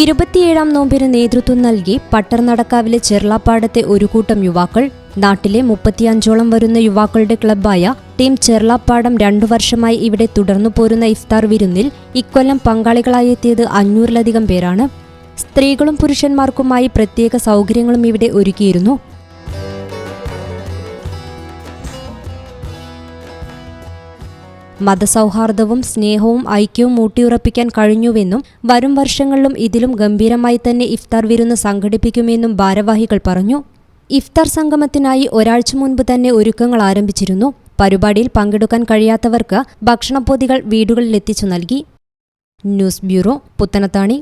ഇരുപത്തിയേഴാം നോമ്പിന് നേതൃത്വം നൽകി പട്ടർനടക്കാവിലെ ചെർളാപ്പാടത്തെ ഒരു കൂട്ടം യുവാക്കൾ നാട്ടിലെ മുപ്പത്തിയഞ്ചോളം വരുന്ന യുവാക്കളുടെ ക്ലബ്ബായ ടീം ചെർളാപ്പാടം രണ്ടു വർഷമായി ഇവിടെ തുടർന്നു പോരുന്ന ഇഫ്താർ വിരുന്നിൽ ഇക്കൊല്ലം പങ്കാളികളായെത്തിയത് അഞ്ഞൂറിലധികം പേരാണ്. സ്ത്രീകളും പുരുഷന്മാർക്കുമായി പ്രത്യേക സൗകര്യങ്ങളും ഇവിടെ ഒരുക്കിയിരുന്നു. മതസൗഹാർദ്ദവും സ്നേഹവും ഐക്യവും ഊട്ടിയുറപ്പിക്കാൻ കഴിഞ്ഞുവെന്നും വരും വർഷങ്ങളിലും ഇതിലും ഗംഭീരമായി തന്നെ ഇഫ്താർ വിരുന്ന് സംഘടിപ്പിക്കുമെന്നും ഭാരവാഹികൾ പറഞ്ഞു. ഇഫ്താർ സംഗമത്തിനായി ഒരാഴ്ച മുൻപ് തന്നെ ഒരുക്കങ്ങൾ ആരംഭിച്ചിരുന്നു. പരിപാടിയിൽ പങ്കെടുക്കാൻ കഴിയാത്തവർക്ക് ഭക്ഷണപ്പൊതികൾ വീടുകളിൽ എത്തിച്ചു നൽകി. News bureau Puthanathani.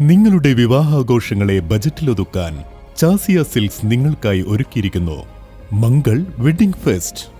നിങ്ങളുടെ വിവാഹാഘോഷങ്ങളെ ബജറ്റിലൊതുക്കാൻ ചാസിയ സിൽക്സ് നിങ്ങൾക്കായി ഒരുക്കിയിരിക്കുന്നു. Mangal wedding fest.